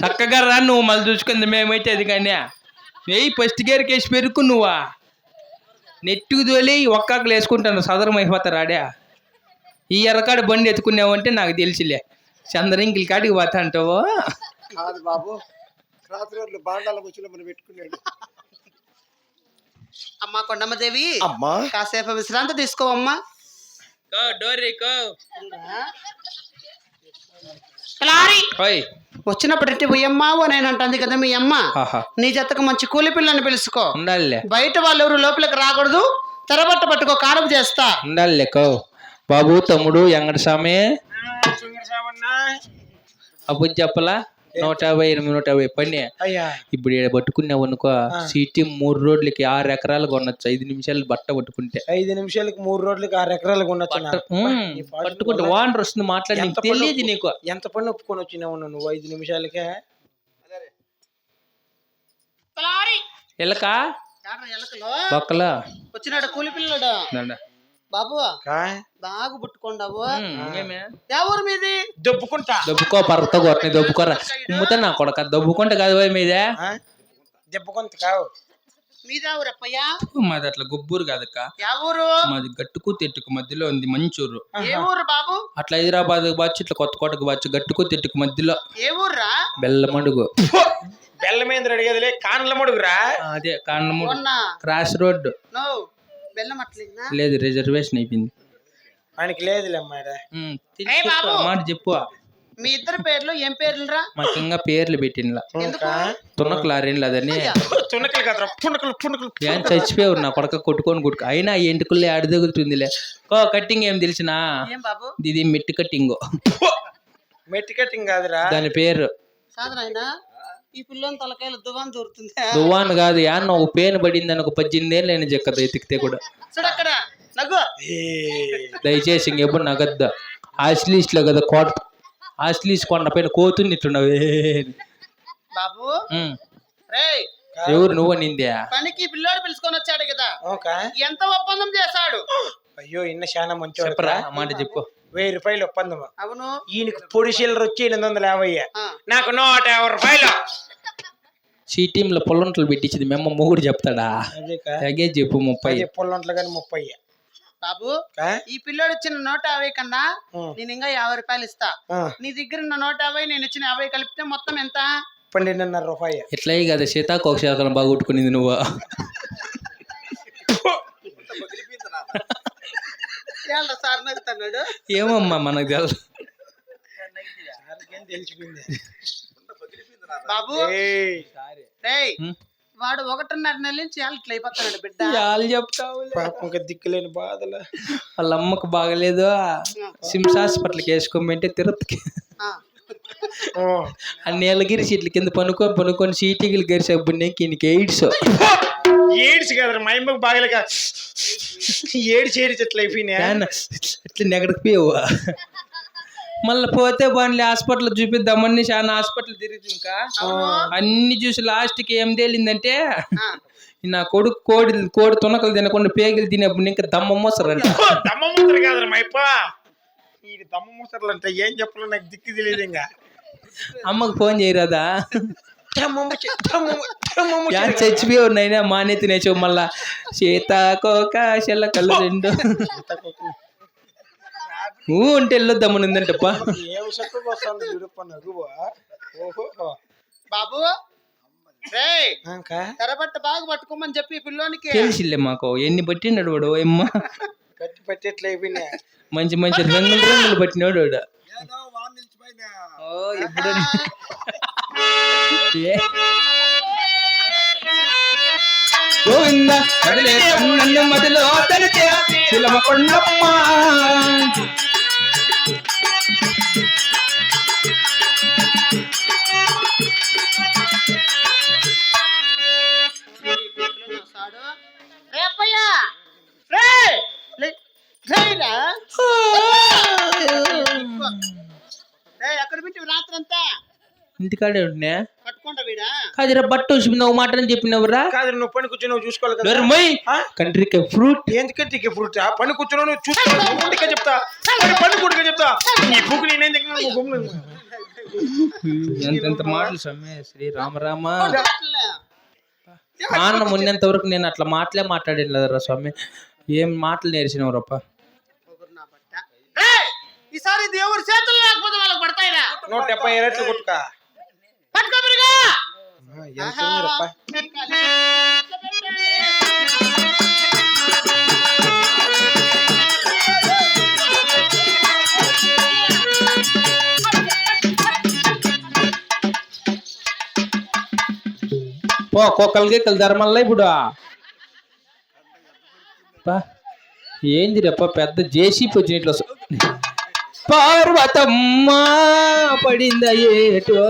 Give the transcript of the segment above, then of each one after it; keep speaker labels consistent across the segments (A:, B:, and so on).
A: చక్కగా రా నువ్వు మళ్ళీ చూసుకుంది మేమైతే అది కానీ. వెయ్యి ఫస్ట్ గేర్ కేసి పెరుకు నువ్వా? నెట్టుకు తోలి ఒక్కాకులు వేసుకుంటాను సదరం అయిపోతారు ఆడే ఈ ఎర్రకాడ బండి ఎత్తుకున్నావంటే నాకు తెలిసిలే. చంద్రంకిల్ కాడికి పోతా అంటావు?
B: కాదు బాబు రాత్రి రోజులు బాండాల ముచ్చులో మనం పెట్టుకున్నాడు
C: అమ్మా కొండమ్మదేవి
B: అమ్మా.
C: కాసేపు విశ్రాంతి తీసుకోవమ్మా
A: డోరీ
C: లారీ.
A: ఓయ్.
C: వచ్చినప్పుడు పోయమ్మా ఓ నేను అంటుంది కదా మీ అమ్మ నీ జతకు మంచి కూలి పిల్లని పిలుచుకో
A: ఉండాలిలే.
C: బయట వాళ్ళు ఎవరు లోపలికి రాకూడదు. తెరబట్ట పట్టుకో కారం చేస్తా.
A: ఉండాలిలే కో. బాబు తమ్ముడు ఎంగడ స్వామి అప్పుడు చెప్పలా? నూట యాభై ఎనిమిది నూట యాభై పని
B: అయ్యా.
A: ఇప్పుడు ఈడ పట్టుకున్నావు అనుకో సిటీ మూడు రోడ్లకి ఆరు ఎకరాలు కొనొచ్చు. ఐదు నిమిషాలు బట్ట పట్టుకుంటే.
B: ఐదు నిమిషాలకి మూడు రోజులకి ఆరు ఎకరాలకు ఉండొచ్చు
A: ఉమ్, పట్టుకుంటే వానర్ వస్తుంది మాట్లాడి తెలియదు నీకు.
B: ఎంత పని ఒప్పుకొని వచ్చినావు నువ్వు ఐదు నిమిషాలకే?
A: ఎలక?
C: ఎలకలో.
A: బొక్కల.
C: వచ్చినాడు కూలి పిల్లడు? బాబు బాగు పుట్టుకోండావు. ఊరు మీది?
B: దొబ్బుకుంటా.
A: దొబ్బుకో పర్రతో కొట్టని దొబ్బుకోరా కుమ్ముతా నా కొడక. దొబ్బుకుంటే కాదు పోయి మీదే.
B: ఆ? దెబ్బకుంట కావు.
C: మీదే ఊరు అప్పయ్యా
A: మాది అట్లా గొబ్బూరు కాదక్క.
C: ఊరు
A: మాది గట్టుకు తెట్టుకు మధ్యలో ఉంది మంచూరు.
C: ఏ ఊరు బాబు?
A: అట్లా హైదరాబాద్ బాచ్చు ఇట్లా కొత్త కోటకు బాచ్చు గట్టుకు తెట్టుకు మధ్యలో.
C: ఏ ఊర్రా?
A: బెల్లమడుగు.
B: బెల్లమేంద్ర అడిగేదిలే కాన్ల మడుగురా
A: అదే
C: మొన్న.
A: క్రాస్ రోడ్
C: నో బెల్లం
A: లేదు రిజర్వేషన్ అయిపోయింది.
B: ఆయనకి లేదులే
A: మాట చెప్పు.
C: మీ ఇద్దరు పేర్లు ఏం పేర్లురా?
A: మాకు ఇంకా పేర్లు పెట్టినలా. అదని.
B: తునకలు కదరా పునకలు పునకలు
A: ఏం చచ్చిపోయావు నా కొడక కొట్టుకొని కొట్టుకు. అయినా ఎంటుకుల్లే ఆడి ఓ కట్టింగ్ ఏం తెలిసినా?
C: ఏం బాబు?
A: ఇది మిట్టి కట్టింగ్.
B: మెట్టి కట్టింగ్ కాదురా.
A: దాని పేరు.
C: సాధన అయినా? ఈ పిల్లని తలకాయలు దువాన్ దూరుతుంది.
A: దువ్వాన్ కాదు యాన్న ఒక పేను పడింది అని ఒక పద్దెనిమిది ఏళ్ళు నేను చెక్కదు ఎతికితే కూడా.
C: చూడు అక్కడ నగ్గు.
B: ఏ,
A: దయచేసి ఇంకెప్పుడు నగద్దా. ఆశ్లీస్లో కదా కోట ఆశ్లీస్ కొండ పైన కోతున్నట్టున్నావే.
C: బాబు.
A: ఉమ్.
C: రేయ్.
A: ఎవరు నువ్వు నిందే
C: పనికి పిల్లోడు పిలుచుకొని వచ్చాడు కదా.
B: ఓకా.
C: ఎంత ఒప్పందం చేశాడు?
B: అయ్యో ఇన్న
A: చెప్పరా ఆ మాట చెప్పు.
B: వెయ్యి రూపాయలు ఒప్పందం
C: అవును.
B: ఈయనకి పొడి చిల్లర వచ్చి ఎనిమిది వందల యాభై. నాకు నూట యాభై రూపాయలు.
A: సీటీంలో పొల్లంటలు పెట్టించింది. మేము మొగుడు చెప్తాడా? తగే చెప్పు ముప్పై.
B: పొల్లంట్లు కానీ ముప్పై.
C: బాబు? ఈ పిల్లోడు ఇచ్చిన నూట యాభై కన్నా. నేను ఇంకా యాభై రూపాయలు ఇస్తా. నీ దగ్గర ఉన్న నూట యాభై నేను ఇచ్చిన యాభై కలిపితే మొత్తం ఎంత?
B: పన్నెండున్నర రూపాయి
A: ఎట్లా కదా సీతాకోక శాతం బాగొట్టుకునింది నువ్వు.
C: సార్ నవ్వుతున్నాడు?
A: ఏమమ్మా మనకు తెలుసు
B: తెలిసిపోయింది?
C: బాబు!
B: ఏయ్,
C: రేయ్!
A: ఉం.
C: వాడు ఒకటిన్నర నెలల నుంచి ఇట్లా అయిపోతున్నాడు బిడ్డ.
A: చాలు చెప్తావు
B: పాపం ఇంకా దిక్కులేని బాధలు.
A: వాళ్ళ అమ్మకు బాగలేదు సిమ్స్ హాస్పిటల్కి వేసుకోమంటే తిరుపతికి
C: ఆ,
A: నీలగిరి సీట్ల కింద పనుకొని పనుకొని సీటీలు గరిసేప్పుడు నీకు ఎయిడ్స్.
B: ఏడ్స్ కదరా మా అమ్మకి బాగలేక ఏడ్చి ఏడ్చి ఎట్లా అయిపోయినా
A: ఇట్లా నెగడకపోయావు మళ్ళీ పోతే బాగుంది హాస్పిటల్ చూపిద్దామని చాలా హాస్పిటల్ తిరిగి ఇంకా. అన్ని చూసి లాస్ట్కి ఏం తేలిందంటే. నా కొడుకు కోడి కోడి తునకలు తినకుండా పేగులు తినేప్పుడు ఇంకా దమ్మ మోసరంట.
B: దమ్మ మూసరు అప్ప ఈ దమ్మ మూసర్లు అంటే ఏం చెప్పాలో నాకు దిక్కు తెలియదు ఇంకా.
A: అమ్మకు ఫోన్ చేయరాదా? చచ్చిపోయి ఉన్నాయినా మానే తినేసావు మళ్ళా సీతాకోక శెల్లకల్లు రెండు. ఊ అంటే వెళ్ళొద్దామనుందంటప్ప
B: ఏం చెప్పకు వస్తుంది చూడప్ప నవ్వు ఓహో.
C: బాబు. రేయ్.
B: ఇంకా
C: తెరబట్ట బాగా పట్టుకోమని చెప్పి ఈ పిల్లోనికి.
A: తెలిసిలే మాకు. ఎన్ని పట్టినాడు వాడు అమ్మ
B: కట్టి పట్టి ఎట్లా అయిపోయినా
A: మంచి మంచి రంగులు రంగులు పట్టినాడు వాడు. ఓ ఎప్పుడు? ఏ? గోవింద కదిలే నన్ను మదిలో తలిచే శిలమ కొండమ్మ. ఇంటికాడే ఉంటున్నా
C: పట్టుకుంటా వీడా?
A: కాదురా బట్ట వచ్చింది ఒక మాట అని చెప్పినవురా.
B: కాదు నువ్వు పని కూర్చొని నువ్వు చూసుకోవాలి?
A: కంట్రీకి ఫ్రూట్.
B: ఎందుకంటే ఫ్రూట్? పని కూర్చొని నువ్వు చూసుకోవాలి చెప్తా. పని కూడా చెప్తా. నీ బుక్ నేనేం
A: ఎంతెంత మాటలు స్వామి? శ్రీ రామ రామ. ఆనందం ఉన్నంత వరకు నేను అట్లా మాటలే మాట్లాడాను లేదరా స్వామి. ఏం మాటలు నేర్చినవరప్ప.
C: ఏయ్, ఈసారి దేవుడి చేతులు లేకపోతే వాళ్ళకి పడతాయిరా?
B: నూట డెబ్బై రేట్లు కొట్టుక.
C: పట్టుకో బిరుగా
B: ఎంత ఉందిరప్ప?
A: పో కుక్కలకి కలు ధర్మల్లా ఇప్పుడు? ఏంది రెప్ప పెద్ద జేసీపీ వచ్చినట్లు పార్వతమ్మ పడింద ఏటో?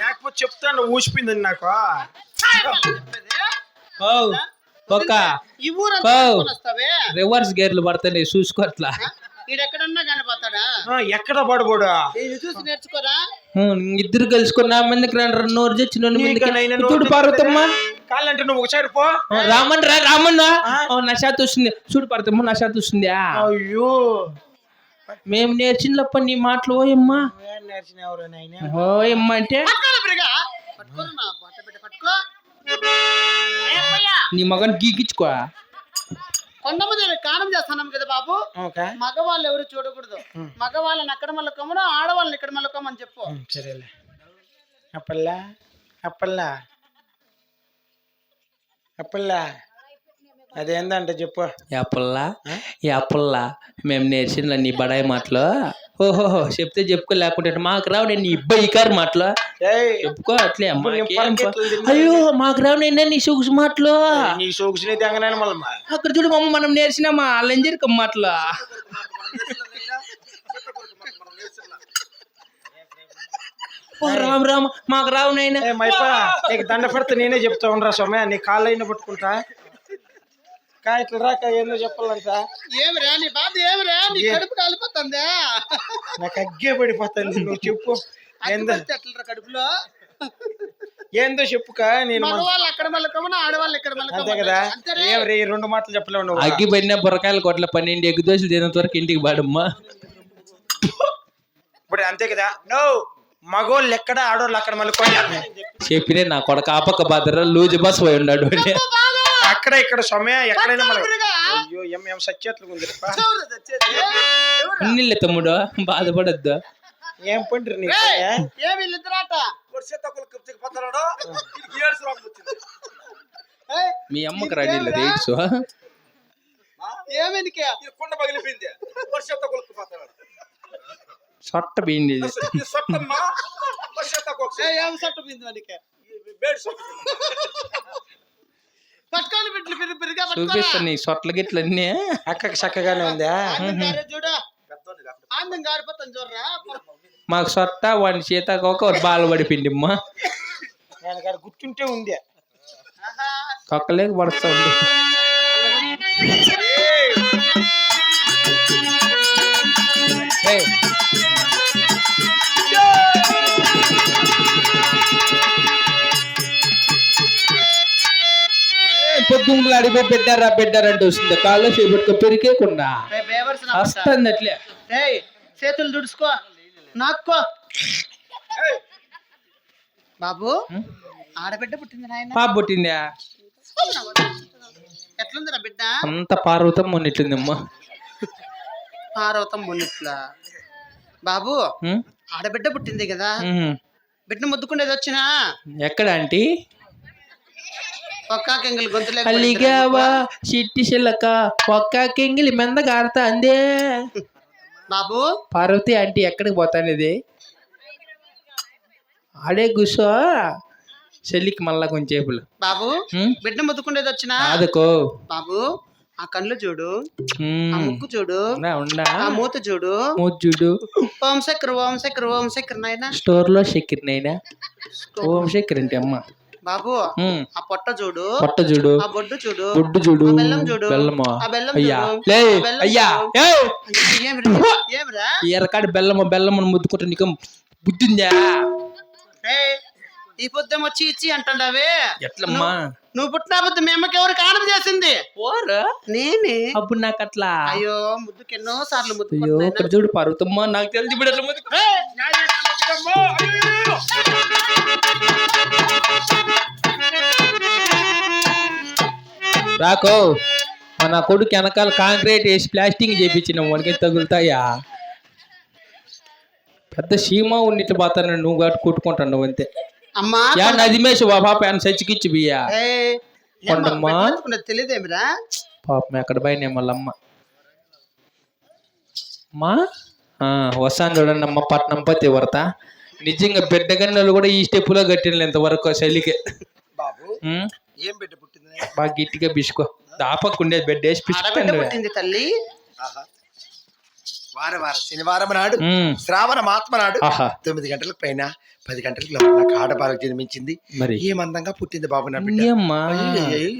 B: లేకపోతే చెప్తాను ఊసిపోయిందని నాకు.
A: ఓ, ఒక్క
C: ఈ
A: రివర్స్ గేర్లు పడతాయి చూసుకో అట్లా
C: ఈడెక్కడన్నా
B: ఎక్కడ పడబోడు?
C: ఇది చూసి నేర్చుకోరా?
A: ఉం, ఇద్దరు కలుసుకుని నా మందికి రండి నోరు తెచ్చి నన్ను చూడు పార్వతమ్మ.
B: కాళ్ళంటే నువ్వు ఒకసారి పో.
A: రామన్ రా రామన్ నా శాత వస్తుంది. చూడు పార్వతమ్మ నా శాత వస్తుంది?
B: అయ్యో.
A: మేము నేర్చినప్ప నీ మాటలు ఓయమ్మా. ఓయమ్మ అంటే?
C: నా
A: మగన్ గీకించుకో
C: కొండమదేవి కానం చేస్తున్నాం కదా బాబు.
B: ఓకే.
C: మగవాళ్ళు ఎవరు చూడకూడదు. మగవాళ్ళని అక్కడ మళ్ళకమ్మను ఆడవాళ్ళని ఇక్కడ మళ్ళకమ్మని చెప్పు.
B: సరేలే. అప్పల్లా? అప్పల్లా? అప్పల్లా? అదేందంటే చెప్పు.
A: యాపల్లా యాపల్లా మేము నేర్చిన నీ బడాయి మాటలు. ఓహోహో చెప్తే చెప్పుకో లేకుంటే మాకు రావు నేను నీ ఇబ్బంది మాటలు. చెప్పుకో అట్లే. అయ్యో మాకు రావు నేను నీ సొగుసు మాటలు.
B: నీ మళ్ళీ
A: అక్కడ చూడు మమ్మ మనం నేర్చినామా? లంజరిక మాటలు. రామ్ రామ్ మాకు రావు నైనా
B: ఏ మైపా నీకు దండ పెడితే నేనే చెప్తా ఉండరా సొమ్మె నీ కాళ్ళు అయినా పట్టుకుంటా. కా ఇట్లా రాక ఏందో చెప్పాలంట?
C: ఏమి రా నీ బాధ ఏమి రా నీ కడుపు కాలిపోతుందా?
B: నాకు అగ్గే పడిపోతుంది నువ్వు చెప్పు.
C: కడుపులో?
B: ఏందో చెప్పుక నేను
C: మగవాళ్ళు అక్కడ మళ్ళకమ్మను ఆడవాళ్ళు ఇక్కడ
B: అంతే కదా.
C: అంతేనే
B: ఏం రే ఈ రెండు మాటలు చెప్పలేవు నువ్వు.
A: అగ్గి పడిన బుర్రకాయలు కొట్ల పన్నెండు ఎగ్గు దోశలు తినంత వరకు ఇంటికి పాడమ్మా
B: ఇప్పుడు అంతే కదా. నో మగోళ్ళు ఎక్కడ ఆడోళ్ళు అక్కడ మళ్ళీ కొని
A: చెప్పినే నా కొడక ఆపక్క బాధర లూజు బస్ పోయి ఉన్నాడు.
B: అక్కడ ఇక్కడ సొమ్మె ఎక్కడైనా మళ్ళీ అయ్యో ఎం ఎం సచ్చేట్లు ఉంది?
A: ఉన్నిలే తమ్ముడు బాధపడద్దు.
B: ఏం పండ్రి
C: వీళ్ళిద్దరాట ఏయ్,
A: మీ అమ్మకి ఎయిడ్స్
C: ఏమి నీకే?
A: సొట్ట బీండి
C: ఏమి సట్టు బిందు నీకే? పట్టుకోని బిడ్డలు పిరి పిరిగా
A: చూపిస్తా
C: పట్టుకోరా
A: నీ సొట్ల గిట్ల అన్నీ
B: అక్కకి చక్కగానే ఉందా?
C: చూడు. ఆనందం గారిపోతాను చూడరా.
A: మాకు సొట్ట వాడి చేతాకోక బాలు పడిపిండి అమ్మ
B: నేను కాడ గుర్తుంటే ఉంది.
A: కొక్కలేక పడుతూ ఉంది ఏయ్. పొద్దున్నలు అడిగిపోయి పెట్టారా పెట్టారంటే వస్తుంది. కాళ్ళు చేపట్టుకో పెరికేకుండా. వస్తుంది అట్లే
C: ఏయ్ చేతులు దుడుచుకో నాక్కో. బాబు ఆడబిడ్డ పుట్టింది నాయన.
A: పాప పుట్టిందా?
C: ఎట్లుంది నా బిడ్డ?
A: అంత పార్వతం మొన్నట్లుందమ్మా.
C: పార్వతం మున్నిట్ల. బాబు? ఆడబిడ్డ పుట్టింది కదా. బిడ్డ ముద్దుకునేది వచ్చినా?
A: ఎక్కడ ఆంటీ? అలిగావా చిట్టి చిల్లక ఒక్క కెంగిలి మెంద గారుతాందే
C: బాబు.
A: పార్వతి ఆంటీ ఎక్కడికి పోతానేది ఆడే కూర్చో చెల్లికి మళ్ళా కొంచెం చేపులు.
C: బాబు? బిడ్డ ముద్దుకునేది వచ్చినా?
A: ఆదుకో
C: బాబు ఆ కళ్ళు చూడు. ఆ ముక్కు చూడు. ఆ మూత చూడు.
A: మూజుడు
C: ఓం చక్ర ఓం చక్ర ఓం చక్ర నాయన.
A: స్టోర్లో చక్కెర నైనా ఓం చక్కెర అంటే అమ్మ.
C: బాబు. ఆ పొట్ట చూడు.
A: పొట్ట చూడు.
C: ఆ బొడ్డు చూడు.
A: గుడ్డు చూడు.
C: బెల్లం చూడు.
A: బెల్లమా.
C: ఆ బెల్లం
A: అయ్యా. లే అయ్యా!
C: ఏమిరా? ఏమిరా?
A: ఈ ఎర్రకాడి బెల్లము బెల్లము ముద్దుకుంటే నీకు బుద్ధిందా?
C: ఈ పొద్దు వచ్చి ఇచ్చి అంటావే
A: ఎట్లమ్మా?
C: నువ్వు పుట్టిన పొద్దు మీ అమ్మకి ఎవరికి ఆనందం చేసింది? నేనే.
A: అప్పుడు నాకు అట్లా.
C: అయ్యో ముద్దుకి ఎన్నో సార్లు ముద్దు
A: అయ్యో ఇక్కడ చూడు పర్వతమ్మా నాకు తెలిసి ఇప్పుడు ఎట్లా ముద్దు- రాకో మన కొడుకు వెనకాల కాంక్రీట్ వేసి ప్లాస్టింగ్ చేపించిన వాడికి తగులుతాయా? పెద్ద సీమా ఉన్నట్టు పోతాను నువ్వు కాబట్టి కొట్టుకుంటాను అంతే.
C: అమ్మా
A: యా నదిమేష్ వా పాప ఆయన చచ్చికిచ్చి బియ్యా కొండమ్మా.
C: తెలియదేమిరా?
A: పాపం ఎక్కడ పోయినాయి మళ్ళమ్మ అమ్మా. ఆ, వస్తాను చూడండి అమ్మ పట్నం పత్తి వరత. నిజంగా బిడ్డ గన్నెలు కూడా ఈ స్టెప్పులో కట్టిన ఇంతవరకు చలికే
D: బాబు ఏం బిడ్డ పుట్టింది?
A: బాగా గట్టిగా బిసుకో. దాపకు ఉండేది బిడ్డ వేసి
C: పుట్టింది తల్లి?
D: ఆహా. వారం వారం శనివారం నాడు శ్రావణ మాత్మ నాడు తొమ్మిది గంటలకు పైన పది గంటలకు లోపల ఆడపాలకు జన్మించింది.
A: మరి?
D: ఏమందంగా పుట్టింది బాబు నా బిడ్డ.